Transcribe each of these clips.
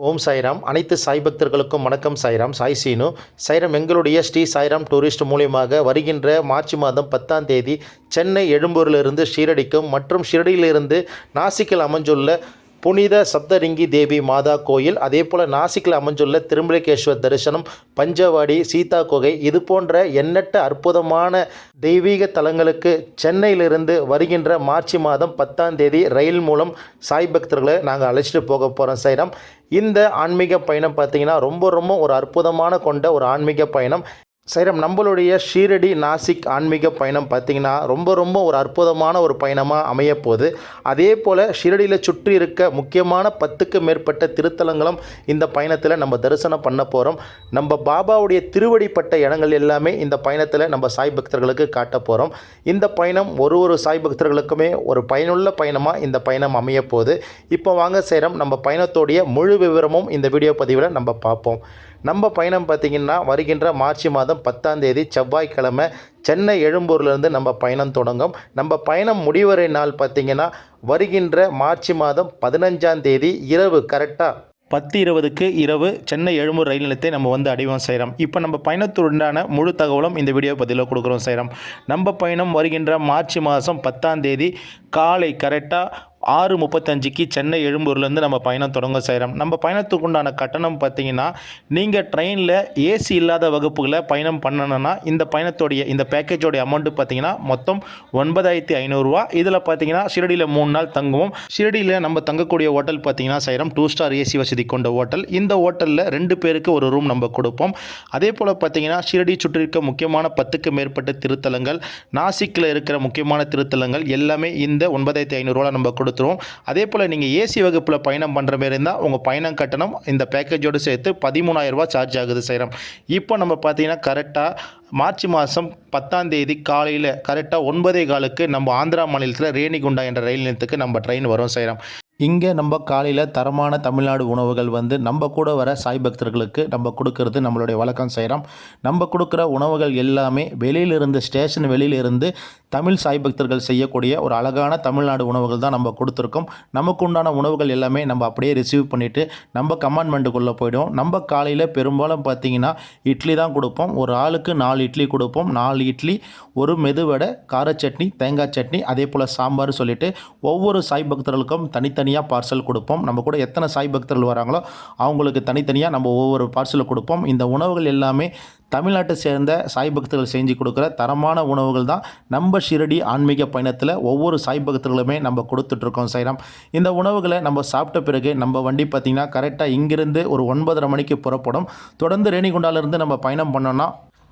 ஓம் சாய்ராம். அனைத்து சாய் பக்தர்களுக்கும் வணக்கம் சாய்ராம். சாய் சீனு. சாய்ராம் எங்களுடைய ஸ்ரீ சாய்ராம் டூரிஸ்ட் மூலியமாக வருகின்ற மார்ச் மாதம் பத்தாம் தேதி சென்னை எழும்பூரிலிருந்து ஷீரடிக்கும் மற்றும் ஷீரடியிலிருந்து நாசிக்கில் அமைஞ்சுள்ள புனித சப்தரிங்கி தேவி மாதா கோயில். அதே போல் நாசிக்கில் அமைஞ்சுள்ள திருமலிகேஸ்வர் தரிசனம் பஞ்சவாடி சீதா குகை இது போன்ற எண்ணற்ற அற்புதமான தெய்வீக தலங்களுக்கு சென்னையிலிருந்து வருகின்ற மார்ச் மாதம் பத்தாம் தேதி ரயில் மூலம் சாய் பக்தர்களை நாங்கள் அழைச்சிட்டு போக போகிறோம் சைரம். இந்த ஆன்மீக பயணம் பார்த்திங்கன்னா ரொம்ப ரொம்ப ஒரு அற்புதமான கொண்ட ஒரு ஆன்மீக பயணம். சைரம் நம்மளுடைய ஷீரடி நாசிக் ஆன்மீக பயணம் பார்த்திங்கன்னா ரொம்ப ரொம்ப ஒரு அற்புதமான ஒரு பயணமாக அமையப்போகுது. அதே போல் ஷீரடியில் சுற்றி இருக்க முக்கியமான பத்துக்கு மேற்பட்ட திருத்தலங்களும் இந்த பயணத்தில் நம்ம தரிசனம் பண்ண போகிறோம் நம்ம பாபாவுடைய திருவடிப்பட்ட இடங்கள் எல்லாமே இந்த பயணத்தில் நம்ம சாய் பக்தர்களுக்கு காட்ட போகிறோம் இந்த பயணம் ஒரு ஒரு சாய் பக்தர்களுக்குமே ஒரு பயனுள்ள பயணமாக இந்த பயணம் அமையப்போகுது. இப்போ வாங்க சேரம் நம்ம பயணத்தோடைய முழு விவரமும் இந்த வீடியோ பதிவில் நம்ம பார்ப்போம். நம்ம பயணம் பார்த்திங்கன்னா வருகின்ற மார்ச் மாதம் பத்தாம் தேதி செவ்வாய்க்கிழமை சென்னை எழும்பூர்லேருந்து நம்ம பயணம் தொடங்கும். நம்ம பயணம் முடிவரை நாள் பார்த்திங்கன்னா வருகின்ற மார்ச் மாதம் பதினஞ்சாம் தேதி இரவு கரெக்டாக பத்து இருபதுக்கு இரவு சென்னை எழும்பூர் ரயில் நிலையத்தை நம்ம வந்து அடைவோம் செய்கிறோம் இப்போ நம்ம பயணத்துடனான முழு தகவலும் இந்த வீடியோ பதிவில் கொடுக்குறோம் செய்கிறோம் நம்ம பயணம் வருகின்ற மார்ச் மாதம் பத்தாம் தேதி காலை கரெக்டாக ஆறு முப்பத்தஞ்சுக்கு சென்னை எழும்பூர்லேருந்து நம்ம பயணம் தொடங்க செய்கிறோம். நம்ம பயணத்துக்கு உண்டான கட்டணம் பார்த்தீங்கன்னா நீங்கள் ட்ரெயினில் ஏசி இல்லாத வகுப்புகளை பயணம் பண்ணணும்னா இந்த பயணத்தோடைய இந்த பேக்கேஜோடைய அமௌண்ட்டு பார்த்தீங்கன்னா மொத்தம் ஒன்பதாயிரத்தி ஐநூறுரூவா இதில் பார்த்தீங்கன்னா ஷிரடியில் மூணு நாள் தங்குவோம். ஷிரடியில் நம்ம தங்கக்கூடிய ஹோட்டல் பார்த்தீங்கன்னா செய்கிறோம். டூ ஸ்டார் ஏசி வசதி கொண்ட ஹோட்டல் இந்த ஹோட்டலில் ரெண்டு பேருக்கு ஒரு ரூம் நம்ம கொடுப்போம். அதே போல் பார்த்தீங்கன்னா ஷிரடி சுற்றி இருக்க முக்கியமான பத்துக்கு மேற்பட்ட திருத்தலங்கள் நாசிக்கில் இருக்கிற முக்கியமான திருத்தலங்கள் எல்லாமே இந்த ஒன்பதாயிரத்தி ஐநூறுரூவா நம்ம கொடுத்துருவோம் அதே போல் நீங்கள் ஏசி வகுப்பில் பயணம் பண்ணுற மாதிரி இருந்தால் உங்கள் பயணம் கட்டணம் இந்த பேக்கேஜோடு சேர்த்து பதிமூணாயிரரூபா சார்ஜ் ஆகுது செய்கிறோம் இப்போ நம்ம பார்த்தீங்கன்னா கரெக்டாக மார்ச் மாதம் பத்தாம் தேதி காலையில் கரெக்டாக ஒன்பதே காலுக்கு நம்ம ஆந்திரா மாநிலத்தில் ரேணிகுண்டா என்ற ரயில் நிலையத்துக்கு நம்ம ட்ரெயின் வரும் செய்கிறோம் இங்கே நம்ம காலையில் தரமான தமிழ்நாடு உணவுகள் வந்து நம்ம கூட வர சாய் பக்தர்களுக்கு நம்ம கொடுக்கறது நம்மளுடைய வழக்கம் செய்கிறோம். நம்ம கொடுக்குற உணவுகள் எல்லாமே வெளியிலிருந்து ஸ்டேஷன் வெளியிலிருந்து தமிழ் சாய் பக்தர்கள் செய்யக்கூடிய ஒரு அழகான தமிழ்நாடு உணவுகள் தான் நம்ம கொடுத்துருக்கோம். நமக்கு உண்டான உணவுகள் எல்லாமே நம்ம அப்படியே ரிசீவ் பண்ணிவிட்டு நம்ம கமாண்ட்மெண்ட்டுக்குள்ளே போயிடுவோம். நம்ம காலையில் பெரும்பாலும் பார்த்தீங்கன்னா இட்லி தான் கொடுப்போம். ஒரு ஆளுக்கு நாலு இட்லி கொடுப்போம். நாலு இட்லி ஒரு மெதுவடை கார சட்னி தேங்காய் சட்னி அதே போல் சாம்பார் சொல்லிவிட்டு ஒவ்வொரு சாய் பக்தர்களுக்கும் தனித்தனி தனித்தனியாக பார்சல் கொடுப்போம். நம்ம கூட எத்தனை சாய் பக்தர்கள் வராங்களோ அவங்களுக்கு தனித்தனியாக நம்ம ஒவ்வொரு பார்சலை கொடுப்போம். இந்த உணவுகள் எல்லாமே தமிழ்நாட்டை சேர்ந்த சாய் பக்தர்கள் செஞ்சு கொடுக்குற தரமான உணவுகள் தான் நம்ம ஷிரடி ஆன்மீக பயணத்தில் ஒவ்வொரு சாய் பக்தர்களுமே நம்ம கொடுத்துட்ருக்கோம் சைராம் இந்த உணவுகளை நம்ம சாப்பிட்ட பிறகு நம்ம வண்டி பார்த்திங்கன்னா கரெக்டாக இங்கிருந்து ஒரு ஒன்பதரை மணிக்கு புறப்படும். தொடர்ந்து ரேணிகுண்டாலேருந்து நம்ம பயணம் பண்ணோன்னா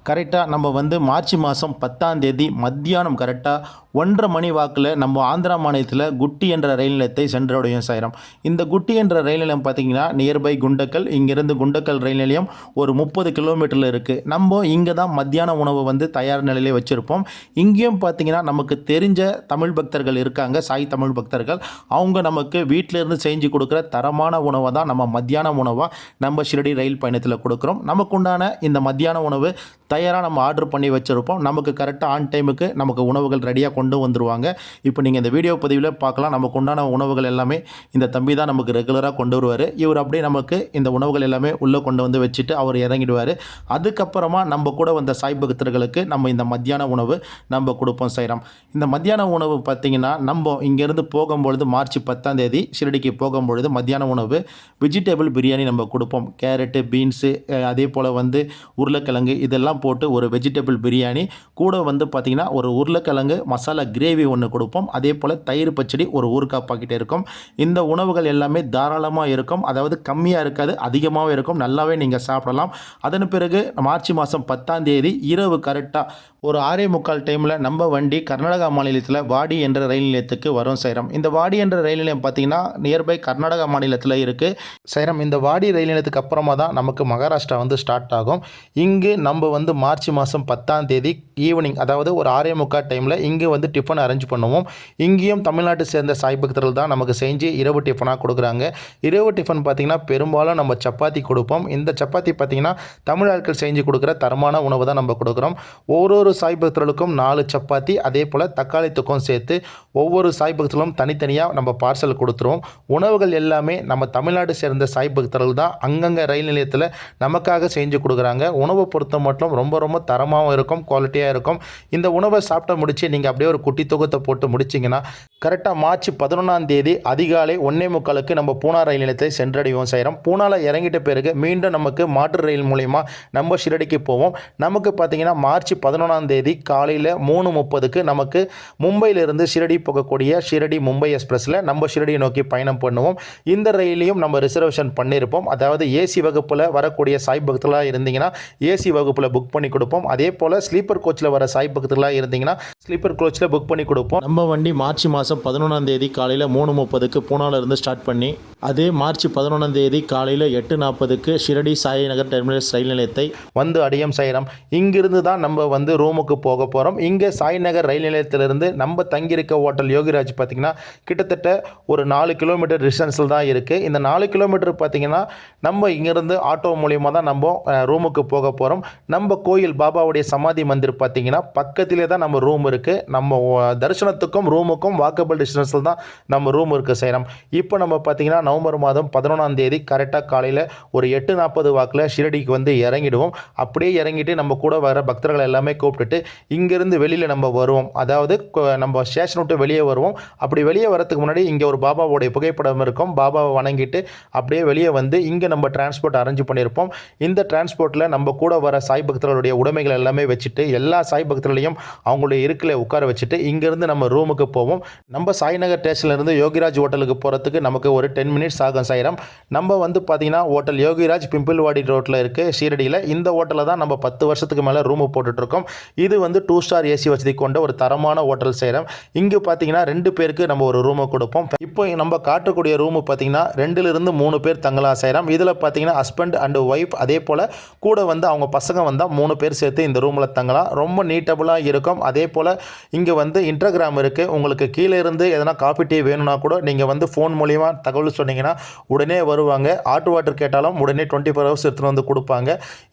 கரெக்டாக நம்ம வந்து மார்ச் மாதம் பத்தாம் தேதி மத்தியானம் கரெக்டாக ஒன்றரை மணி வாக்கில் நம்ம ஆந்திரா மாநிலத்தில் குட்டி என்ற ரயில் நிலையத்தை சென்றடையும் சாயிரம். இந்த குட்டி என்ற ரயில் நிலையம் பார்த்திங்கன்னா நியர்பை குண்டக்கல் இங்கேருந்து குண்டக்கல் ரயில் நிலையம் ஒரு முப்பது கிலோமீட்டரில் இருக்குது நம்ம இங்கே தான் மத்தியான உணவு வந்து தயார் நிலையிலே வச்சுருப்போம். இங்கேயும் பார்த்திங்கன்னா நமக்கு தெரிஞ்ச தமிழ் பக்தர்கள் இருக்காங்க சாய் தமிழ் பக்தர்கள். அவங்க நமக்கு வீட்டிலேருந்து செஞ்சு கொடுக்குற தரமான உணவை தான் நம்ம மத்தியான உணவாக நம்ம ஷிரடி ரயில் பயணத்தில் கொடுக்குறோம். நமக்கு உண்டான இந்த மத்தியான உணவு தயாராக நம்ம ஆர்டர் பண்ணி வச்சுருப்போம். நமக்கு கரெக்டாக ஆன் டைமுக்கு நமக்கு உணவுகள் ரெடியாக கொண்டு வந்துருவாங்க. இப்போ நீங்கள் இந்த வீடியோ பதிவில் பார்க்கலாம். நமக்கு உண்டான உணவுகள் எல்லாமே இந்த தம்பி தான் நமக்கு ரெகுலராக கொண்டு வருவார். இவர் அப்படியே நமக்கு இந்த உணவுகள் எல்லாமே உள்ளே கொண்டு வந்து வச்சுட்டு அவர் இறங்கிடுவார். அதுக்கப்புறமா நம்ம கூட வந்த சாய் பக்தர்களுக்கு நம்ம இந்த மத்தியான உணவு நம்ம கொடுப்போம் செய்கிறோம் இந்த மத்தியான உணவு பார்த்திங்கன்னா நம்ம இங்கேருந்து போகும்பொழுது மார்ச் பத்தாம் தேதி ஷிரடிக்கு போகும்பொழுது மத்தியான உணவு வெஜிடபிள் பிரியாணி நம்ம கொடுப்போம். கேரட்டு பீன்ஸு அதே போல் வந்து உருளைக்கிழங்கு இதெல்லாம் போட்டு ஒரு வெஜிடபிள் பிரியாணி கூட வந்து பார்த்திங்கன்னா ஒரு உருளைக்கிழங்கு மசாலா கிரேவி ஒன்று கொடுப்போம். அதே போல் தயிர் பச்சடி ஒரு ஊறுகாய் பாக்கெட் இருக்கும். இந்த உணவுகள் எல்லாமே தாராளமாக இருக்கும். அதாவது கம்மியாக இருக்காது அதிகமாகவும் இருக்கும். நல்லாவே நீங்கள் சாப்பிடலாம். அதன் பிறகு மார்ச் மாதம் பத்தாம் தேதி இரவு கரெக்டாக ஒரு ஆறே முக்கால் டைமில் நம்ம வண்டி கர்நாடகா மாநிலத்தில் வாடி என்ற ரயில் நிலையத்துக்கு வரும் சேரம். இந்த வாடி என்ற ரயில் நிலையம் பார்த்திங்கன்னா நியர்பை கர்நாடகா மாநிலத்தில் இருக்குது சேரம் இந்த வாடி ரயில் நிலையத்துக்கு அப்புறமா தான் நமக்கு மகாராஷ்டிரா வந்து ஸ்டார்ட் ஆகும். இங்கு நம்ம வந்து மார்ச் மாதம் பத்தாம் தேதி ஈவினிங் அதாவது ஒரு ஆறே முக்கால் டைமில் இங்கே வந்து டிஃபன் அரேஞ்ச் பண்ணுவோம். இங்கேயும் தமிழ்நாட்டை சேர்ந்த சாய் பக்தர்கள் தான் நமக்கு செஞ்சு இரவு டிஃபனாக கொடுக்குறாங்க. இரவு டிஃபன் பார்த்திங்கன்னா பெரும்பாலும் நம்ம சப்பாத்தி கொடுப்போம். இந்த சப்பாத்தி பார்த்திங்கன்னா தமிழ் ஆட்கள் செஞ்சு கொடுக்குற தரமான உணவு தான் நம்ம கொடுக்குறோம். ஒரு ஒரு சாய் பக்தர்களுக்கும் நாலு சப்பாத்தி அதே போல் தக்காளி தொக்கம் சேர்த்து ஒவ்வொரு சாய் பக்தர்களும் தனித்தனியாக நம்ம பார்சல் கொடுத்துருவோம். உணவுகள் எல்லாமே நம்ம தமிழ்நாடு சேர்ந்த சாய் பக்தர்கள் தான் அங்கங்கே ரயில் நிலையத்தில் நமக்காக செஞ்சு கொடுக்குறாங்க. உணவை பொறுத்த மட்டும் ரொம்ப ரொம்ப தரமாகவும் இருக்கும் குவாலிட்டியாக இருக்கும். இந்த உணவை சாப்பிட்ட முடிச்சு நீங்கள் அப்படியே ஒரு குட்டி தொகுத்தை போட்டு முடிச்சிங்கன்னா கரெக்டாக மார்ச் பதினொன்றாம் தேதி அதிகாலை ஒன்றே முக்காலுக்கு நம்ம பூனா ரயில் நிலையத்தை சென்றடைவோம் செய்கிறோம் பூனாவில் இறங்கிட்ட பிறகு மீண்டும் நமக்கு மாற்று ரயில் மூலிமா நம்ம ஷிரடிக்கு போவோம். நமக்கு பார்த்தீங்கன்னா மார்ச் பதினொன்றாம் தேதி காலையில் மூணு முப்பதுக்கு நமக்கு மும்பையிலிருந்து ஷிரடி போகக்கூடிய ஷிரடி மும்பை எக்ஸ்பிரஸில் நம்ம ஷிரடியை நோக்கி பயணம் பண்ணுவோம். இந்த ரயிலையும் நம்ம ரிசர்வேஷன் பண்ணியிருப்போம். அதாவது ஏசி வகுப்பில் வரக்கூடிய சாய் பக்தர்களாக இருந்தீங்கன்னா ஏசி வகுப்பில் புக் பண்ணி கொடுப்போம். அதே போல் ஸ்லீப்பர் கோச்சில் வர சாய் பக்தர்களாக இருந்தீங்கன்னா ஸ்லீப்பர் கோச்சில் புக் பண்ணி கொடுப்போம். நம்ம வண்டி மார்ச் மாதம் பதினொன்றாம் தேதி காலையில் மூணு முப்பதுக்கு பூனாவிலிருந்து ஸ்டார்ட் பண்ணி அதே மார்ச் பதினொன்றாம் தேதி காலையில் எட்டு நாற்பதுக்கு ஷிரடி சாய்நகர் டெர்மினஸ் ரயில் நிலையத்தை வந்து அடையம் செய்கிறோம் இங்கிருந்து தான் நம்ம வந்து ரூமுக்கு போக போகிறோம் இங்கே சாய்நகர் ரயில் நிலையத்திலிருந்து நம்ம தங்கியிருக்க ஹோட்டல் யோகிராஜ் பார்த்திங்கன்னா கிட்டத்தட்ட ஒரு நாலு கிலோமீட்டர் டிஸ்டன்ஸில் தான் இருக்குது இந்த நாலு கிலோமீட்டர் பார்த்திங்கன்னா நம்ம இங்கேருந்து ஆட்டோ மூலியமாக தான் நம்ம ரூமுக்கு போக போகிறோம் நம்ம கோயில் பாபாவுடைய சமாதி மந்திர் பார்த்திங்கன்னா பக்கத்திலே தான் நம்ம ரூம் இருக்குது நம்ம தரிசனத்துக்கும் ரூமுக்கும் வாக்கபிள் டிஸ்டன்ஸில் தான் நம்ம ரூம் இருக்குது செய்கிறோம் இப்போ நம்ம பார்த்திங்கன்னா நவம்பர் மாதம் பதினொன்றாம் தேதி கரெக்டாக காலையில் ஒரு எட்டு நாற்பது வாக்கில் ஷிரடிக்கு வந்து இறங்கிடுவோம். அப்படியே இறங்கிட்டு நம்ம கூட வர பக்தர்கள் எல்லாமே கூப்பிட்டு கூப்பிட்டுட்டு இங்கேருந்து வெளியில் நம்ம வருவோம். அதாவது நம்ம ஸ்டேஷன் விட்டு வெளியே வருவோம். அப்படி வெளியே வரதுக்கு முன்னாடி இங்கே ஒரு பாபாவோடைய புகைப்படம் இருக்கும். பாபாவை வணங்கிட்டு அப்படியே வெளியே வந்து இங்கே நம்ம டிரான்ஸ்போர்ட் அரேஞ்ச் பண்ணியிருப்போம். இந்த டிரான்ஸ்போர்ட்டில் நம்ம கூட வர சாய் பக்தர்களுடைய உடைமைகள் எல்லாமே வச்சுட்டு எல்லா சாய் பக்தர்களையும் அவங்களுடைய இருக்கில் உட்கார வச்சுட்டு இங்கேருந்து நம்ம ரூமுக்கு போவோம். நம்ம சாய்நகர் ஸ்டேஷன்லேருந்து யோகிராஜ் ஹோட்டலுக்கு போகிறதுக்கு நமக்கு ஒரு டென் மினிட்ஸ் ஆகும் சாயிரம். நம்ம வந்து பார்த்தீங்கன்னா ஹோட்டல் யோகிராஜ் பிம்பிள்வாடி ரோட்டில் இருக்குது ஷீரடியில். இந்த ஹோட்டலில் தான் நம்ம பத்து வருஷத்துக்கு மேலே ரூமு போட்டுட்ருக்கோம் இது வந்து டூ ஸ்டார் ஏசி வசதி கொண்ட ஒரு தரமான ஹோட்டல் செய்கிறோம் இங்கே பார்த்தீங்கன்னா ரெண்டு பேருக்கு நம்ம ஒரு ரூமை கொடுப்போம். இப்போ நம்ம காட்டக்கூடிய ரூமு பார்த்தீங்கன்னா ரெண்டுலேருந்து மூணு பேர் தங்கலாம் செய்கிறோம் இதில் பார்த்தீங்கன்னா ஹஸ்பண்ட் அண்ட் ஒய்ஃப் அதே போல் கூட வந்து அவங்க பசங்க வந்தால் மூணு பேர் சேர்த்து இந்த ரூமில் தங்கலாம். ரொம்ப நீட்டபுளாக இருக்கும். அதே போல் இங்கே வந்து இன்ஸ்டாகிராம் இருக்குது உங்களுக்கு கீழே இருந்து எதனா காஃபி டீ வேணும்னா கூட நீங்கள் வந்து ஃபோன் மூலிமா தகவல் சொன்னீங்கன்னா உடனே வருவாங்க. ஆட்டு வாட்டர் கேட்டாலும் உடனே டுவெண்ட்டி ஃபோர் ஹவர்ஸ் எடுத்துகிட்டு வந்து கொடுப்பாங்க.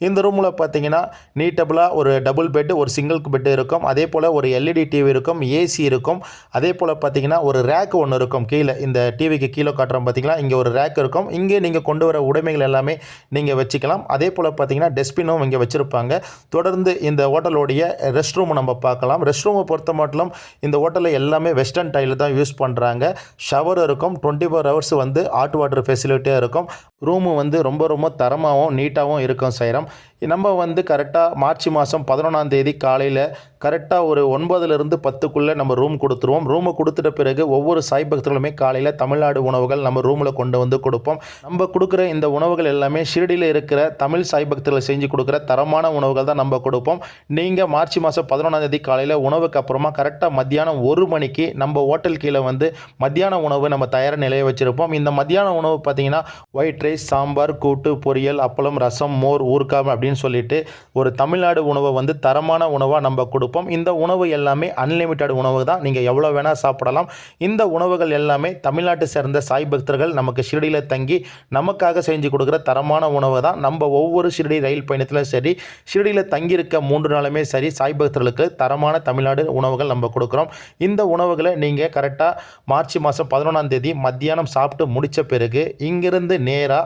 இந்த ரூமில் பார்த்தீங்கன்னா நீட்டபுளாக ஒரு டபுள் பெட்டு ஒரு சிங்கிள் பெட்டு இருக்கும். அதே போல் ஒரு எல்இடி டிவி இருக்கும் ஏசி இருக்கும். அதே போல் பார்த்தீங்கன்னா ஒரு ரேக் ஒன்று இருக்கும். கீழே இந்த டிவிக்கு கீழே காட்டுறோம் பார்த்தீங்களா இங்கே ஒரு ரேக் இருக்கும். இங்கே நீங்கள் கொண்டு வர உடைமைகள் எல்லாமே நீங்கள் வச்சுக்கலாம். அதே போல் பார்த்தீங்கன்னா டஸ்ட்பினும் இங்கே வச்சுருப்பாங்க. தொடர்ந்து இந்த ஹோட்டலோடைய ரெஸ்ட் ரூமை நம்ம பார்க்கலாம். ரெஸ்ட் ரூமை பொறுத்த மட்டும் இந்த ஹோட்டலில் எல்லாமே வெஸ்டர்ன் டைலில் தான் யூஸ் பண்ணுறாங்க ஷவர் இருக்கும். டுவெண்ட்டி ஃபோர் ஹவர்ஸ் வந்து ஹாட் வாட்டர் ஃபெசிலிட்டியாக இருக்கும். ரூமு வந்து ரொம்ப ரொம்ப தரமாகவும் நீட்டாகவும் இருக்கும் சைரம் நம்ம வந்து கரெக்டாக மார்ச் மாதம் பதினொன்றாம் தேதி காலையில் கரெக்டாக ஒரு ஒன்பதுலேருந்து பத்துக்குள்ளே நம்ம ரூம் கொடுத்துருவோம். ரூமை கொடுத்துட்ட பிறகு ஒவ்வொரு சாய் பக்தர்களுமே காலையில் தமிழ்நாடு உணவுகள் நம்ம ரூமில் கொண்டு வந்து கொடுப்போம். நம்ம கொடுக்குற இந்த உணவுகள் எல்லாமே ஷிரடியில் இருக்கிற தமிழ் சாய் பக்தர்கள் செஞ்சு கொடுக்குற தரமான உணவுகள் தான் நம்ம கொடுப்போம். நீங்கள் மார்ச் மாதம் பதினொன்றாம் தேதி காலையில் உணவுக்கு அப்புறமா கரெக்டாக மத்தியானம் ஒரு மணிக்கு நம்ம ஹோட்டல் கீழே வந்து மத்தியான உணவு நம்ம தயார் நிலையை வச்சுருப்போம். இந்த மத்தியான உணவு பார்த்தீங்கன்னா ஒயிட் ரைஸ் சாம்பார் கூட்டு பொரியல் அப்பளம் ரசம் மோர் ஊர்காம் அப்படின்னு சொல்லிட்டு ஒரு தமிழ்நாடு உணவை வந்து தரமான உணவாக நம்ம கொடுப்போம். இந்த உணவு எல்லாமே அன்லிமிட்டெட் உணவு தான். நீங்கள் எவ்வளோ வேணால் சாப்பிடலாம். இந்த உணவுகள் எல்லாமே தமிழ்நாட்டை சேர்ந்த சாய் பக்தர்கள் நமக்கு ஷிரடியில் தங்கி நமக்காக செஞ்சு கொடுக்குற தரமான உணவு தான். நம்ம ஒவ்வொரு ஷிரடி ரயில் பயணத்திலும் சரி ஷிரடியில் தங்கியிருக்க மூன்று நாளுமே சரி சாய் பக்தர்களுக்கு தரமான தமிழ்நாடு உணவுகள் நம்ம கொடுக்குறோம். இந்த உணவுகளை நீங்கள் கரெக்டாக மார்ச் மாதம் பதினொன்றாம் தேதி மத்தியானம் சாப்பிட்டு முடித்த பிறகு இங்கிருந்து நேராக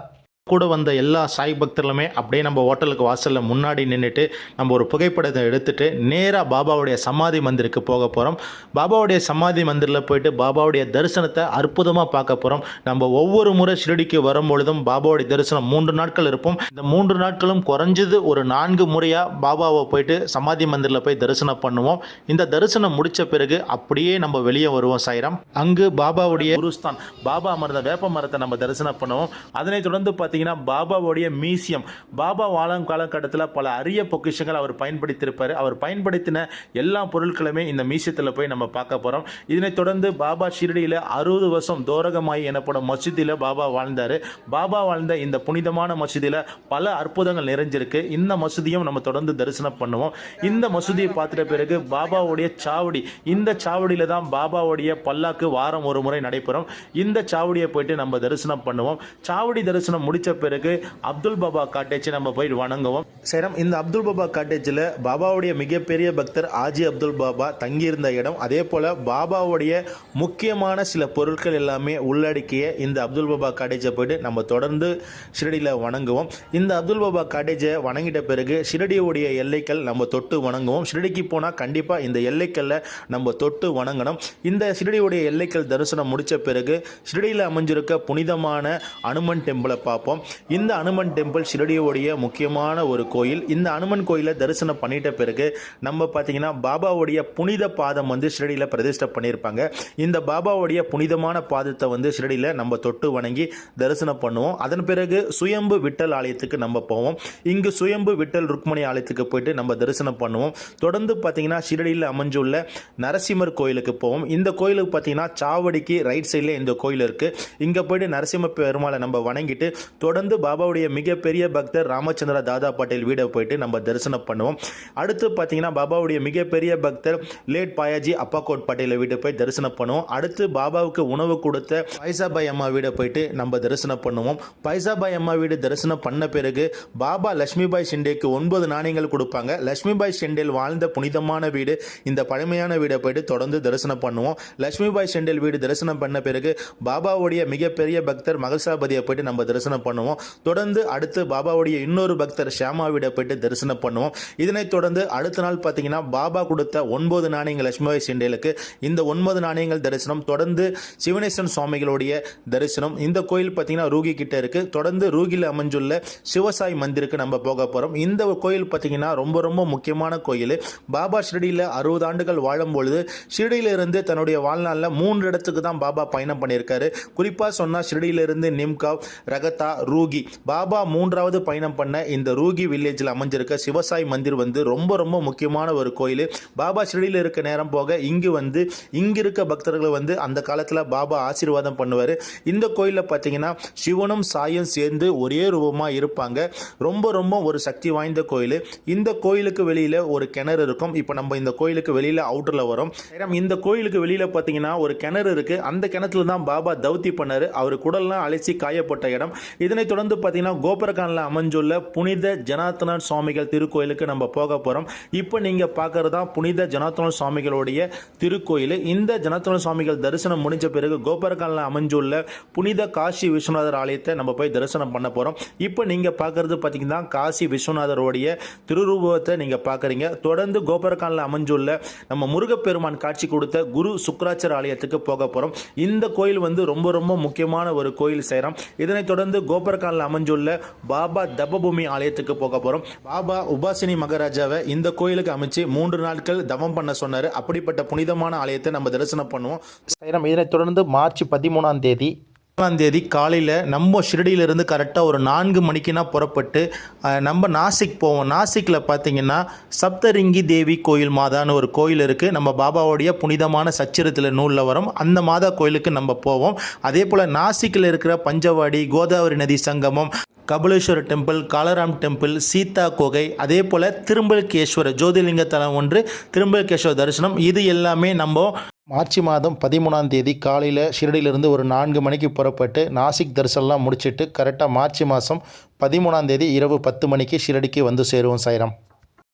கூட வந்த எல்லா சாய் பக்தர்களுமே அப்படியே நம்ம ஹோட்டலுக்கு வாசலில் முன்னாடி நின்றுட்டு நம்ம ஒரு புகைப்படத்தை எடுத்துட்டு நேராக பாபாவுடைய சமாதி மந்திருக்கு போக போகிறோம் பாபாவுடைய சமாதி மந்திரில் போயிட்டு பாபாவுடைய தரிசனத்தை அற்புதமாக பார்க்க போகிறோம் நம்ம ஒவ்வொரு முறை ஷிரடிக்கு வரும் பொழுதும் பாபாவுடைய தரிசனம் மூன்று நாட்கள் இருப்போம். இந்த மூன்று நாட்களும் குறைஞ்சது ஒரு நான்கு முறையாக பாபாவை போயிட்டு சமாதி மந்திரில் போய் தரிசனம் பண்ணுவோம். இந்த தரிசனம் முடித்த பிறகு அப்படியே நம்ம வெளியே வருவோம் சாயிரம். அங்கு பாபாவுடைய குருஸ்தான் பாபா மரத்தை வேப்ப மரத்தை நம்ம தரிசனம் பண்ணுவோம். அதனைத் தொடர்ந்து பார்த்து பார்த்தீங்கன்னா பாபாவுடைய மியூசியம் பாபா வாழும் காலகட்டத்தில் பல அரிய பொக்கிஷங்கள் அவர் பயன்படுத்தியிருப்பார். அவர் பயன்படுத்தின எல்லா பொருட்களுமே இந்த மியூசியத்தில் போய் நம்ம பார்க்க போகிறோம் இதனைத் தொடர்ந்து பாபா ஷிரடியில் அறுபது வருஷம் தோரகமாய் எனப்படும் மசூதியில் பாபா வாழ்ந்தார். பாபா வாழ்ந்த இந்த புனிதமான மசூதியில் பல அற்புதங்கள் நிறைஞ்சிருக்கு. இந்த மசூதியும் நம்ம தொடர்ந்து தரிசனம் பண்ணுவோம். இந்த மசூதியை பார்த்துட்ட பிறகு பாபாவுடைய சாவடி இந்த சாவடியில் தான் பாபாவுடைய பல்லாக்கு வாரம் ஒரு முறை நடைபெறும். இந்த சாவடியை போயிட்டு நம்ம தரிசனம் பண்ணுவோம். சாவடி தரிசனம் முடித்த பிறகு அப்துல் பாபா காட்டேஜை நம்ம போய் வணங்குவோம். சேரம் இந்த அப்துல் பாபா காட்டேஜில் பாபாவுடைய மிகப்பெரிய பக்தர் ஆஜி அப்துல் பாபா தங்கியிருந்த இடம். அதே போல் பாபாவுடைய முக்கியமான சில பொருட்கள் எல்லாமே உள்ளடக்கிய இந்த அப்துல் பாபா காட்டேஜை போயிட்டு நம்ம தொடர்ந்து ஷிரடியில் வணங்குவோம். இந்த அப்துல் பாபா காட்டேஜை வணங்கிட்ட பிறகு ஷிரடியுடைய எல்லைகள் நம்ம தொட்டு வணங்குவோம். ஷிரடிக்கு போனால் கண்டிப்பாக இந்த எல்லைக்கல்ல நம்ம தொட்டு வணங்கணும். இந்த ஷிரடியுடைய எல்லைக்கல் தரிசனம் முடித்த பிறகு ஷிரடியில் அமைஞ்சிருக்க புனிதமான அனுமன் டெம்பிளை பார்ப்போம். பார்ப்போம். இந்த அனுமன் டெம்பிள் ஷிரடியோடைய முக்கியமான ஒரு கோயில். இந்த அனுமன் கோயிலை தரிசனம் பண்ணிட்ட பிறகு நம்ம பார்த்தீங்கன்னா பாபாவுடைய புனித பாதம் வந்து ஷிரடியில் பிரதிஷ்டை பண்ணியிருப்பாங்க. இந்த பாபாவுடைய புனிதமான பாதத்தை வந்து ஷிரடியில் நம்ம தொட்டு வணங்கி தரிசனம் பண்ணுவோம். அதன் பிறகு சுயம்பு விட்டல் ஆலயத்துக்கு நம்ம போவோம். இங்கு சுயம்பு விட்டல் ருக்மணி ஆலயத்துக்கு போயிட்டு நம்ம தரிசனம் பண்ணுவோம். தொடர்ந்து பார்த்தீங்கன்னா ஷிரடியில் அமைஞ்சுள்ள நரசிம்மர் கோயிலுக்கு போவோம். இந்த கோயிலுக்கு பார்த்தீங்கன்னா சாவடிக்கு ரைட் சைடில் இந்த கோயில் இருக்குது இங்கே போயிட்டு நரசிம்ம பெருமாளை நம்ம வணங்கிட்டு தொடர்ந்து பாபாவுடைய மிகப்பெரிய பக்தர் ராமச்சந்திர தாதா பட்டேல் வீடை போயிட்டு நம்ம தரிசனம் பண்ணுவோம். அடுத்து பார்த்தீங்கன்னா பாபாவுடைய மிகப்பெரிய பக்தர் லேட் பாயாஜி அப்பாக்கோட் பட்டேலை வீட்டை போய் தரிசனம் பண்ணுவோம். அடுத்து பாபாவுக்கு உணவு கொடுத்த பைசாபாய் அம்மா வீடை போயிட்டு நம்ம தரிசனம் பண்ணுவோம். பைசாபாய் அம்மா வீடு தரிசனம் பண்ண பிறகு பாபா லட்சுமிபாய் ஷிண்டேக்கு ஒன்பது நாணயங்கள் கொடுப்பாங்க. லட்சுமிபாய் ஷெண்டேல் வாழ்ந்த புனிதமான வீடு. இந்த பழமையான வீடை போயிட்டு தொடர்ந்து தரிசனம் பண்ணுவோம். லட்சுமிபாய் ஷெண்டேல் வீடு தரிசனம் பண்ண பிறகு பாபாவுடைய மிகப்பெரிய பக்தர் மகசாபதியை போயிட்டு நம்ம தரிசனம் பண்ணுவோம். பண்ணுவோம். தொடர்ந்து அடுத்து பாபாவுடைய இன்னொரு பக்தர் ஷியாமாவிட போயிட்டு தரிசனம் பண்ணுவோம். இதனைத் தொடர்ந்து அடுத்த நாள் பார்த்தீங்கன்னா பாபா கொடுத்த ஒன்பது நாணயங்கள் லட்சுமிபாய் ஷெண்டேலுக்கு இந்த ஒன்பது நாணயங்கள் தரிசனம் தொடர்ந்து சிவனேஸ்வரன் சுவாமிகளுடைய தரிசனம் இந்த கோயில் பார்த்தீங்கன்னா ரூகி கிட்ட இருக்கு. தொடர்ந்து ரூகியில் அமைஞ்சுள்ள சிவசாய் மந்திருக்கு நம்ம போக போகிறோம் இந்த கோயில் பார்த்தீங்கன்னா ரொம்ப ரொம்ப முக்கியமான கோயில். பாபா ஷிரடியில் அறுபது ஆண்டுகள் வாழும் பொழுது ஷிரடியிலிருந்து தன்னுடைய வாழ்நாளில் மூன்று இடத்துக்கு தான் பாபா பயணம் பண்ணியிருக்காரு. குறிப்பாக சொன்னால் ஷிரடியிலிருந்து நிம்காவ் ரகத்தா ரூகி. பாபா மூன்றாவது பயணம் பண்ண இந்த ரூகி வில்லேஜில் அமைஞ்சிருக்க சிவசாய் மந்திர் வந்து ரொம்ப ரொம்ப முக்கியமான ஒரு கோயில். பாபா ஷிரடியில் இருக்க நேரம் போக இங்கு வந்து இங்கு இருக்க பக்தர்களை வந்து அந்த காலத்தில் பாபா ஆசீர்வாதம் பண்ணுவார். இந்த கோயிலில் பார்த்தீங்கன்னா சிவனும் சாயும் சேர்ந்து ஒரே ரூபமாக இருப்பாங்க. ரொம்ப ரொம்ப ஒரு சக்தி வாய்ந்த கோயில். இந்த கோயிலுக்கு வெளியில் ஒரு கிணறு இருக்கும். இப்போ நம்ம இந்த கோயிலுக்கு வெளியில் அவுட்டரில் வரும். நேரம் இந்த கோயிலுக்கு வெளியில் பார்த்தீங்கன்னா ஒரு கிணறு இருக்குது அந்த கிணத்துல தான் பாபா தௌத்தி பண்ணார். அவர் குடல்லாம் அழைச்சி காயப்பட்ட இடம். இதனைத் தொடர்ந்து பார்த்தீங்கன்னா கோபுரகானில் அமைஞ்சுள்ள புனித ஜனார்த்தனன் சுவாமிகள் திருக்கோயிலுக்கு நம்ம போக போகிறோம் இப்போ நீங்கள் பார்க்குறது தான் புனித ஜனார்த்தன சுவாமிகளுடைய திருக்கோயில். இந்த ஜனார்த்தன சுவாமிகள் தரிசனம் முடிஞ்ச பிறகு கோபுரகானில் அமைஞ்சுள்ள புனித காசி விஸ்வநாதர் ஆலயத்தை நம்ம போய் தரிசனம் பண்ண போகிறோம் இப்போ நீங்கள் பார்க்குறது பார்த்தீங்கன்னா காசி விஸ்வநாதருடைய திருரூபத்தை நீங்கள் பார்க்குறீங்க. தொடர்ந்து கோபுரகானில் அமைஞ்சுள்ள நம்ம முருகப்பெருமான் காட்சி கொடுத்த குரு சுக்கராச்சர் ஆலயத்துக்கு போக போகிறோம் இந்த கோயில் வந்து ரொம்ப ரொம்ப முக்கியமான ஒரு கோயில் செய்கிறோம் இதனைத் தொடர்ந்து கோபுரகானில் அமைஞ்சுள்ள பாபா தபபூமி ஆலயத்துக்கு போக போகிறோம் பாபா உபாசினி மகாராஜாவை இந்த கோயிலுக்கு அமைச்சு மூன்று நாட்கள் தவம் பண்ண சொன்னார். அப்படிப்பட்ட புனிதமான ஆலயத்தை நம்ம தரிசனம் பண்ணுவோம். நம்ம இதனைத் தொடர்ந்து மார்ச் பதிமூணாம் தேதி ஒன்றாம் தேதி காலையில் நம்ம ஷிரடியிலிருந்து கரெக்டாக ஒரு நான்கு மணிக்குனா புறப்பட்டு நம்ம நாசிக் போவோம். நாசிக்கில் பார்த்தீங்கன்னா சப்தரிங்கி தேவி கோயில் மாதான்னு ஒரு கோயில் இருக்குது நம்ம பாபாவுடைய புனிதமான சச்சரித்தில் நூலில் வரும். அந்த மாதா கோயிலுக்கு நம்ம போவோம். அதே போல் நாசிக்கில் இருக்கிற பஞ்சவாடி கோதாவரி நதி சங்கமம் கபலேஸ்வரர் டெம்பிள் காலராம் டெம்பிள் சீதா குகை அதே போல் திரும்பல்கேஸ்வரர் ஜோதிலிங்க தலம் ஒன்று திரும்பல்கேஸ்வரர் தரிசனம் இது எல்லாமே நம்ம மார்ச் மாதம் பதிமூணாம் தேதி காலையில் ஷிரடியிலிருந்து ஒரு நான்கு மணிக்கு புறப்பட்டு நாசிக் தரிசனம்லாம் முடிச்சுட்டு கரெக்டாக மார்ச் மாதம் பதிமூணாம் தேதி இரவு பத்து மணிக்கு ஷிரடிக்கு வந்து சேருவோம் சைரம்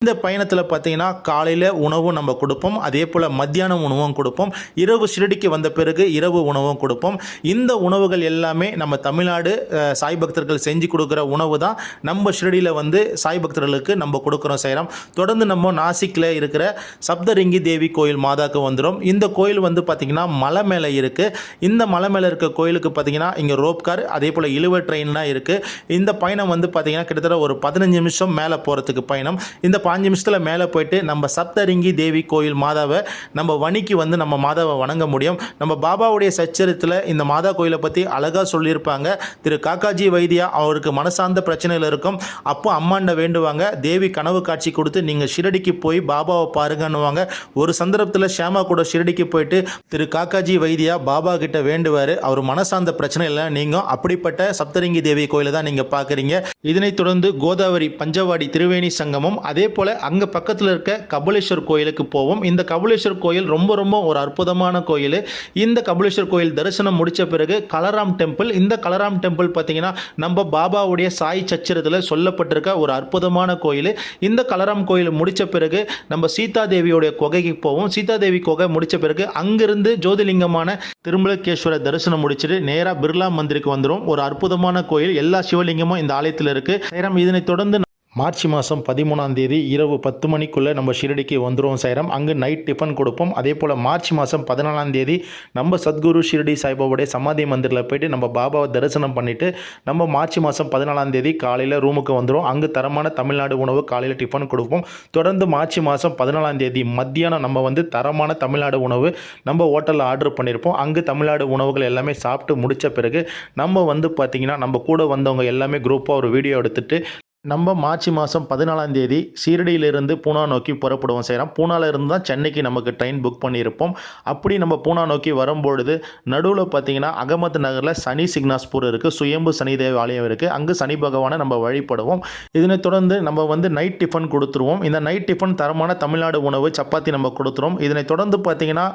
இந்த பயணத்தில் பார்த்தீங்கன்னா காலையில் உணவும் நம்ம கொடுப்போம். அதே போல் மத்தியானம் உணவும் கொடுப்போம். இரவு ஷிரடிக்கு வந்த பிறகு இரவு உணவும் கொடுப்போம். இந்த உணவுகள் எல்லாமே நம்ம தமிழ்நாடு சாய் பக்தர்கள் செஞ்சு கொடுக்குற உணவு தான். நம்ம ஷிரடியில் வந்து சாய் பக்தர்களுக்கு நம்ம கொடுக்குறோம் செய்கிறோம் தொடர்ந்து நம்ம நாசிக்கில் இருக்கிற சப்தரிங்கி தேவி கோயில் மாதாக்கு வந்துடும் இந்த கோயில் வந்து பார்த்திங்கன்னா மலை மேலே இருக்குது இந்த மலை மேலே இருக்க கோயிலுக்கு பார்த்தீங்கன்னா இங்கே ரோப் கார் அதே போல் இழுவ ட்ரெயின்லாம் இருக்குது இந்த பயணம் வந்து பார்த்திங்கன்னா கிட்டத்தட்ட ஒரு பதினஞ்சு நிமிஷம் மேலே போகிறதுக்கு பயணம். இந்த பாஞ்சு நிமிஷத்தில் மேலே போயிட்டு நம்ம சப்தரிங்கி தேவி கோயில் மாதாவை நம்ம வணிக்கு வந்து நம்ம மாதாவை வணங்க முடியும். நம்ம பாபாவுடைய சச்சரித்தில் இந்த மாதா கோயிலை பற்றி அழகாக சொல்லியிருப்பாங்க. திரு காக்காஜி வைத்தியா அவருக்கு மனசார்ந்த பிரச்சனையில் இருக்கும். அப்போ அம்மாண்ட வேண்டுவாங்க. தேவி கனவு காட்சி கொடுத்து நீங்கள் ஷிரடிக்கு போய் பாபாவை பாருங்கன்னுவாங்க. ஒரு சந்தர்ப்பத்தில் ஷியாமா கூட ஷிரடிக்கு போயிட்டு திரு காக்காஜி வைத்தியா பாபா கிட்ட வேண்டுவார். அவர் மனசார்ந்த பிரச்சனை நீங்கள் அப்படிப்பட்ட சப்தரிங்கி தேவி கோயிலை தான் நீங்கள் பார்க்குறீங்க. இதனைத் தொடர்ந்து கோதாவரி பஞ்சவாடி திருவேணி சங்கமும் அதே போல் அங்கே பக்கத்தில் இருக்க கபலேஸ்வர் கோயிலுக்கு போவோம். இந்த கபலேஸ்வர் கோயில் ரொம்ப ரொம்ப ஒரு அற்புதமான கோயில். இந்த கபலேஸ்வர் கோயில் தரிசனம் முடித்த பிறகு கலராம் டெம்பிள். இந்த கலராம் டெம்பிள் பார்த்தீங்கன்னா நம்ம பாபாவுடைய சாய் சச்சரத்தில் சொல்லப்பட்டிருக்க ஒரு அற்புதமான கோயில். இந்த கலராம் கோயில் முடித்த பிறகு நம்ம சீதாதேவியோடைய குகைக்கு போவோம். சீதாதேவி குகை முடித்த பிறகு அங்கிருந்து ஜோதிலிங்கமான திருமலகேஸ்வரர் தரிசனம் முடிச்சுட்டு நேராக பிர்லா மந்திருக்கு வந்துடும் ஒரு அற்புதமான கோயில். எல்லா சிவலிங்கமும் இந்த ஆலயத்தில் இருக்குது நேரம் இதனைத் தொடர்ந்து மார்ச் மாதம் பதிமூணாம் தேதி இரவு பத்து மணிக்குள்ளே நம்ம ஷிரடிக்கு வந்துடுவோம் சைரம் அங்கே நைட் டிஃபன் கொடுப்போம். அதே போல் மார்ச் மாதம் பதினாலாம் தேதி நம்ம சத்குரு ஷிரடி சாய்பாவுடைய சமாதி மந்திரில் போயிட்டு நம்ம பாபாவை தரிசனம் பண்ணிவிட்டு நம்ம மார்ச் மாதம் பதினாலாம் தேதி காலையில் ரூமுக்கு வந்துடும் அங்கே தரமான தமிழ்நாடு உணவு காலையில் டிஃபன் கொடுப்போம். தொடர்ந்து மார்ச் மாதம் பதினாலாம் தேதி மத்தியானம் நம்ம வந்து தரமான தமிழ்நாடு உணவு நம்ம ஹோட்டலில் ஆர்டர் பண்ணியிருப்போம் அங்கே தமிழ்நாடு உணவுகள் எல்லாமே சாப்பிட்டு முடித்த பிறகு நம்ம வந்து பார்த்திங்கன்னா நம்ம கூட வந்தவங்க எல்லாமே குரூப்பாக ஒரு வீடியோ எடுத்துகிட்டு நம்ம மார்ச் மாதம் பதினாலாம் தேதி சீரடியிலிருந்து பூனா நோக்கி புறப்படுவோம் செய்கிறோம் பூனாலிருந்து தான் சென்னைக்கு நமக்கு ட்ரெயின் புக் பண்ணியிருப்போம். அப்படி நம்ம பூனா நோக்கி வரும்பொழுது நடுவில் பார்த்தீங்கன்னா அகமத் நகரில் சனி சிக்னாஸ்பூர் இருக்குது சுயம்பு சனிதேவ ஆலயம் இருக்குது அங்கே சனி பகவானை நம்ம வழிபடுவோம். இதனை தொடர்ந்து நம்ம வந்து நைட் டிஃபன் கொடுத்துருவோம். இந்த நைட் டிஃபன் தரமான தமிழ்நாடு உணவு சப்பாத்தி நம்ம கொடுத்துருவோம். இதனை தொடர்ந்து பார்த்தீங்கன்னா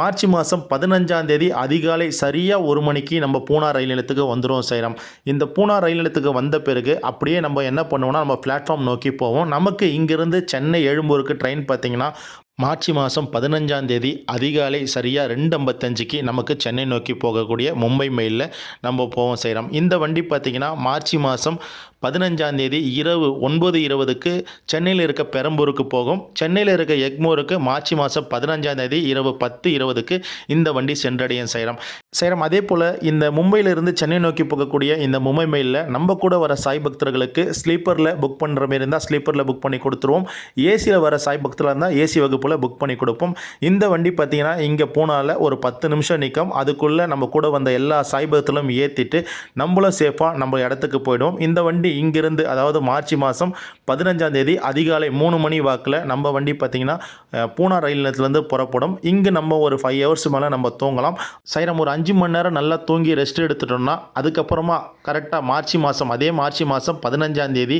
மார்ச் மாதம் பதினஞ்சாம் தேதி அதிகாலை சரியாக ஒரு மணிக்கு நம்ம பூனா ரயில் நிலையத்துக்கு வந்துடும் செய்கிறோம் இந்த பூனா ரயில் நிலையத்துக்கு வந்த பிறகு அப்படியே நம்ம என்ன பண்ணுவோம்னா நம்ம பிளாட்ஃபார்ம் நோக்கி போவோம். நமக்கு இங்கிருந்து சென்னை எழும்பூருக்கு ட்ரெயின் பார்த்தீங்கன்னா மார்ச் மாதம் பதினஞ்சாம் தேதி அதிகாலை சரியாக ரெண்டு ஐம்பத்தஞ்சுக்கு நமக்கு சென்னை நோக்கி போகக்கூடிய மும்பை மெயிலில் நம்ம போவோம் செய்கிறோம். இந்த வண்டி பார்த்திங்கன்னா மார்ச் மாதம் பதினஞ்சாம் தேதி இரவு ஒன்பது இருபதுக்கு சென்னையில் இருக்க பெரம்பூருக்கு போகும். சென்னையில் இருக்க எக்மோருக்கு மார்ச் மாதம் பதினஞ்சாம் தேதி இரவு பத்து இருபதுக்கு இந்த வண்டி சென்றடையும் செய்கிறோம். செய்கிறோம். அதே போல் இந்த மும்பையிலிருந்து சென்னை நோக்கி போகக்கூடிய இந்த மும்பை மெயிலில் நம்ம கூட வர சாய் பக்தர்களுக்கு ஸ்லீப்பரில் புக் பண்ணுற மாதிரி இருந்தால் ஸ்லீப்பரில் புக் பண்ணி கொடுத்துருவோம். ஏசியில் வர சாய் பக்தராக இருந்தால் ஏசி வகுப்பு போல் புக் பண்ணி கொடுப்போம். இந்த வண்டி பார்த்திங்கன்னா இங்கே போனால ஒரு பத்து நிமிஷம் நிற்கும். அதுக்குள்ளே நம்ம கூட வந்த எல்லா சாய்பகத்திலும் ஏற்றிட்டு நம்மளும் சேஃபாக நம்ம இடத்துக்கு போயிடுவோம். இந்த வண்டி இங்கிருந்து அதாவது மார்ச் மாதம் பதினஞ்சாம் தேதி அதிகாலை மூணு மணி வாக்கில் நம்ம வண்டி பார்த்திங்கன்னா பூனா ரயில் நிலையத்துலேருந்து புறப்படும். இங்கே நம்ம ஒரு ஃபைவ் ஹவர்ஸ் மேலே நம்ம தூங்கலாம். சைரம் ஒரு அஞ்சு மணி நேரம் நல்லா தூங்கி ரெஸ்ட் எடுத்துட்டோம்னா அதுக்கப்புறமா கரெக்டாக மார்ச் மாதம் அதே மார்ச் மாதம் பதினஞ்சாம் தேதி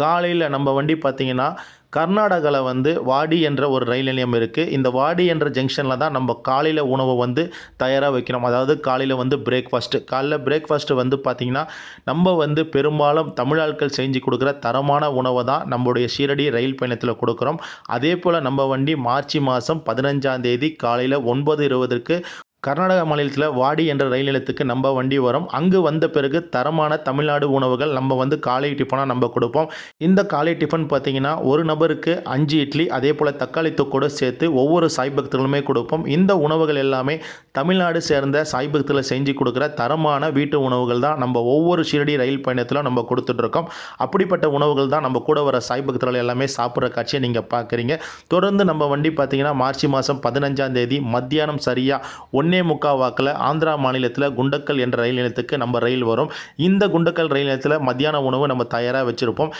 காலையில் நம்ம வண்டி பார்த்திங்கன்னா கர்நாடகாவில் வந்து வாடி என்ற ஒரு ரயில் நிலையம் இருக்குது இந்த வாடி என்ற ஜங்ஷனில் தான் நம்ம காலையில் உணவை வந்து தயாராக வைக்கிறோம் அதாவது காலையில் வந்து பிரேக்ஃபாஸ்ட்டு காலைல பிரேக்ஃபாஸ்ட்டு வந்து பார்த்திங்கன்னா நம்ம வந்து பெரும்பாலும் தமிழ் ஆட்கள் செஞ்சு கொடுக்குற தரமான உணவை தான் நம்மளுடைய ஷீரடி ரயில் பயணத்தில் கொடுக்குறோம். அதே போல் நம்ம வண்டி மார்ச் மாதம் பதினஞ்சாம் தேதி காலையில் ஒன்பது இருபதுக்கு கர்நாடக மாநிலத்தில் வாடி என்ற ரயில் நிலையத்துக்கு நம்ம வண்டி வரும். அங்கு வந்த பிறகு தரமான தமிழ்நாடு உணவுகள் நம்ம வந்து காலை டிஃபனாக நம்ம கொடுப்போம். இந்த காலை டிஃபன் பார்த்தீங்கன்னா ஒரு நபருக்கு அஞ்சு இட்லி அதே போல் தக்காளி தொக்கோடு சேர்த்து ஒவ்வொரு சாய் பக்தர்களுமே கொடுப்போம். இந்த உணவுகள் எல்லாமே தமிழ்நாடு சேர்ந்த சாய் பக்தர்கள் செஞ்சு கொடுக்குற தரமான வீட்டு உணவுகள் தான் நம்ம ஒவ்வொரு ஷிரடி ரயில் பயணத்தில் நம்ம கொடுத்துட்ருக்கோம் அப்படிப்பட்ட உணவுகள் தான் நம்ம கூட வர சாய் பக்தர்கள் எல்லாமே சாப்பிட்ற காட்சியை நீங்கள் பார்க்குறீங்க தொடர்ந்து நம்ம வண்டி பார்த்தீங்கன்னா மார்ச் மாதம் பதினஞ்சாம் தேதி மத்தியானம் சரியாக ஒன்னே முக்கா வாக்கில் ஆந்திரா மாநிலத்தில் குண்டக்கல் என்ற ரயில் நிலையத்துக்கு நம்ம ரயில் வரும். இந்த குண்டக்கல் ரயில் நிலையத்தில் மத்தியான உணவு நம்ம தயாராக வச்சுருப்போம்.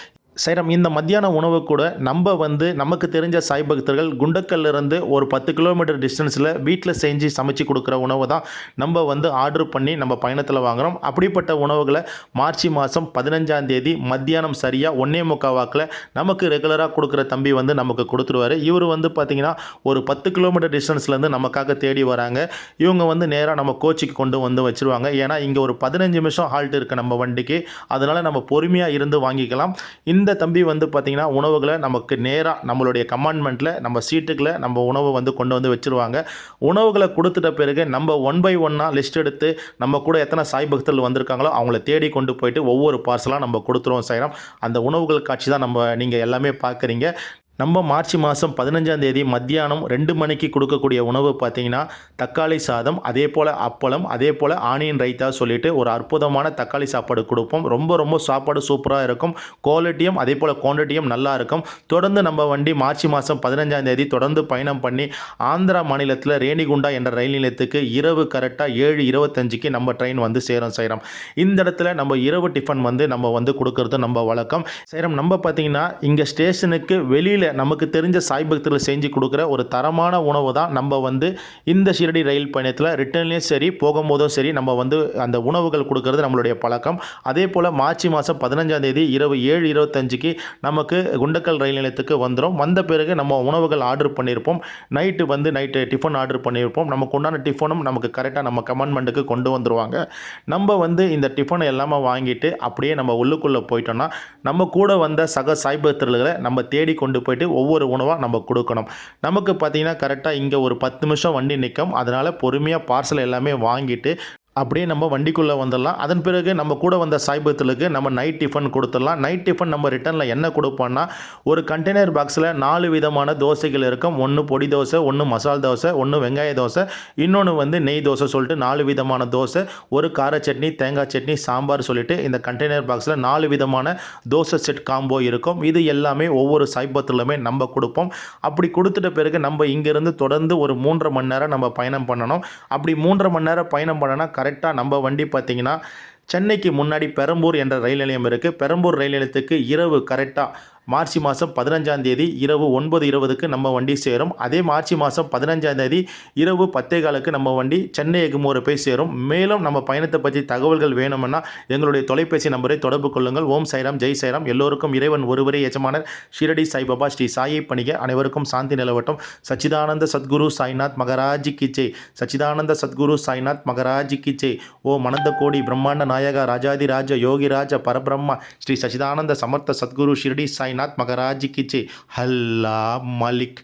சைரம் இந்த மத்தியான உணவு கூட நம்ம வந்து நமக்கு தெரிஞ்ச சாய் பக்தர்கள் குண்டக்கல்ல இருந்து ஒரு பத்து கிலோமீட்டர் டிஸ்டன்ஸில் வீட்டில் செஞ்சு சமைச்சு கொடுக்குற உணவு தான் நம்ம வந்து ஆர்டர் பண்ணி நம்ம பயணத்தில் வாங்குகிறோம் அப்படிப்பட்ட உணவுகளை மார்ச் மாதம் பதினஞ்சாம் தேதி மத்தியானம் சரியாக ஒன்னே முக்கா வாக்கில் நமக்கு ரெகுலராக கொடுக்குற தம்பி வந்து நமக்கு கொடுத்துருவாரு. இவர் வந்து பார்த்திங்கன்னா ஒரு பத்து கிலோமீட்டர் டிஸ்டன்ஸ்லேருந்து நமக்காக தேடி வராங்க. இவங்க வந்து நேராக நம்ம கோச்சிக்கு கொண்டு வந்து வச்சுருவாங்க. ஏன்னா இங்கே ஒரு பதினஞ்சு நிமிஷம் ஹால்ட் இருக்குது நம்ம வண்டிக்கு. அதனால் நம்ம பொறுமையாக இருந்து வாங்கிக்கலாம். இந்த தம்பி வந்து பார்த்திங்கன்னா உணவுகளை நமக்கு நேராக நம்மளுடைய கமாண்ட்மெண்ட்டில் நம்ம சீட்டுக்களை நம்ம உணவை வந்து கொண்டு வந்து வச்சுருவாங்க. உணவுகளை கொடுத்துட்ட பிறகு நம்ம ஒன் பை ஒன்னாக லிஸ்ட் எடுத்து நம்ம கூட எத்தனை சாய் பக்தர்கள் வந்திருக்காங்களோ அவங்கள தேடி கொண்டு போயிட்டு ஒவ்வொரு பார்சலாக நம்ம கொடுத்துருவோம் சைரம் அந்த உணவுகள் காட்சி தான் நம்ம நீங்கள் எல்லாமே பார்க்குறீங்க நம்ம மார்ச் மாதம் பதினஞ்சாம் தேதி மத்தியானம் ரெண்டு மணிக்கு கொடுக்கக்கூடிய உணவு பார்த்தீங்கன்னா தக்காளி சாதம் அதே போல் அப்பளம் அதே போல் ஆனியன் ரைத்தா சொல்லிட்டு ஒரு அற்புதமான தக்காளி சாப்பாடு கொடுப்போம். ரொம்ப ரொம்ப சாப்பாடு சூப்பராக இருக்கும். குவாலிட்டியும் அதே போல் குவான்டிட்டியும் நல்லா இருக்கும். தொடர்ந்து நம்ம வண்டி மார்ச் மாதம் பதினஞ்சாம் தேதி தொடர்ந்து பயணம் பண்ணி ஆந்திரா மாநிலத்தில் ரேணிகுண்டா என்ற ரயில் நிலையத்துக்கு இரவு கரெக்டாக ஏழு இருபத்தஞ்சுக்கு நம்ம ட்ரெயின் வந்து சேரும் சேரம். இந்த இடத்துல நம்ம இரவு டிஃபன் வந்து நம்ம வந்து கொடுக்கறது நம்ம வழக்கம். சேரம் நம்ம பார்த்தீங்கன்னா இங்கே ஸ்டேஷனுக்கு வெளியில் நமக்கு தெரிஞ்ச சாய் பக்தர்கள் செஞ்சு கொடுக்குற ஒரு தரமான உணவு தான் நம்ம வந்து இந்த ஷிரடி ரயில் பயணத்தில் ரிட்டர்ன்லேயும் சரி போகும்போதும் சரி நம்ம வந்து அந்த உணவுகள் கொடுக்கறது நம்மளுடைய பழக்கம். அதே போல் மார்ச் மாதம் பதினஞ்சாம் தேதி இரவு ஏழு இருபத்தஞ்சுக்கு நமக்கு குண்டக்கல் ரயில் நிலையத்துக்கு வந்துடும் வந்த பிறகு நம்ம உணவுகள் ஆர்டர் பண்ணியிருப்போம் நைட்டு வந்து நைட்டு டிஃபன் ஆர்டர் பண்ணியிருப்போம் நமக்கு உண்டான டிஃபனும் நமக்கு கரெக்டாக நம்ம கமெண்ட்மெண்ட்டுக்கு கொண்டு வந்துடுவாங்க நம்ம வந்து இந்த டிஃபனை எல்லாமே வாங்கிட்டு அப்படியே நம்ம உள்ளுக்குள்ளே போயிட்டோம்னா நம்ம கூட வந்த சக சாய்பக்தர்களை நம்ம தேடி கொண்டு போய் போயிட்டு ஒவ்வொரு உணவாக நம்ம கொடுக்கணும். நமக்கு பார்த்தீங்கன்னா கரெக்டாக இங்கே ஒரு பத்து நிமிஷம் வண்டி நிற்கும் அதனால் பொறுமையாக பார்சல் எல்லாமே வாங்கிட்டு அப்படியே நம்ம வண்டிக்குள்ளே வந்துடலாம். அதன் பிறகு நம்ம கூட வந்த சாய்பத்துலுக்கு நம்ம நைட் டிஃபன் கொடுத்துடலாம். நைட் டிஃபன் நம்ம ரிட்டனில் என்ன கொடுப்போம்னா ஒரு கண்டெய்னர் பாக்ஸில் நாலு விதமான தோசைகள் இருக்கும். ஒன்று பொடி தோசை ஒன்று மசால் தோசை ஒன்று வெங்காய தோசை இன்னொன்று வந்து நெய் தோசை சொல்லிட்டு நாலு விதமான தோசை ஒரு கார சட்னி தேங்காய் சட்னி சாம்பார் சொல்லிட்டு இந்த கண்டெய்னர் பாக்ஸில் நாலு விதமான தோசை செட் காம்போ இருக்கும். இது எல்லாமே ஒவ்வொரு சாய்பத்திலுமே நம்ம கொடுப்போம். அப்படி கொடுத்துட்ட பிறகு நம்ம இங்கேருந்து தொடர்ந்து ஒரு மூன்றரை மணி நேரம் நம்ம பயணம் பண்ணணும். அப்படி மூன்றரை மணி நேரம் பயணம் பண்ணனா கரெக்டாக நம்ம வண்டி பார்த்திங்கன்னா சென்னைக்கு முன்னாடி பெரம்பூர் என்ற ரயில் நிலையம் இருக்குது பெரம்பூர் ரயில் நிலையத்துக்கு இரவு கரெக்டாக மார்ச் மாதம் பதினஞ்சாம் தேதி இரவு ஒன்பது இருபதுக்கு நம்ம வண்டி சேரும். அதே மார்ச் மாதம் பதினஞ்சாம் தேதி இரவு பத்தே காலுக்கு நம்ம வண்டி சென்னை எகுமோரை போய் சேரும். மேலும் நம்ம பயணத்தை பற்றி தகவல்கள் வேணும்னா எங்களுடைய தொலைபேசி நம்பரை தொடர்பு கொள்ளுங்கள். ஓம் சைராம் ஜெய் சைராம். எல்லோருக்கும் இறைவன் ஒருவரே எஜமானர் ஷிரடி சாய்பாபா ஸ்ரீ சாயை பணிக. அனைவருக்கும் சாந்தி நிலவட்டும். சச்சிதானந்த சத்குரு சாய்நாத் மகராஜி கிச்சே சச்சிதானந்த சத்குரு சாய்நாத் மகராஜி கிச்சே ஓ மனந்த கோடி பிரம்மாண்ட நாயகா ராஜாதி ராஜ யோகிராஜ பரபிரம்மா ஸ்ரீ சச்சிதானந்த சமர்த்த சத்குரு ஷிரடி சாய் சாய்நாத் மகராஜி கிச்சே ஹல்லா மலிக்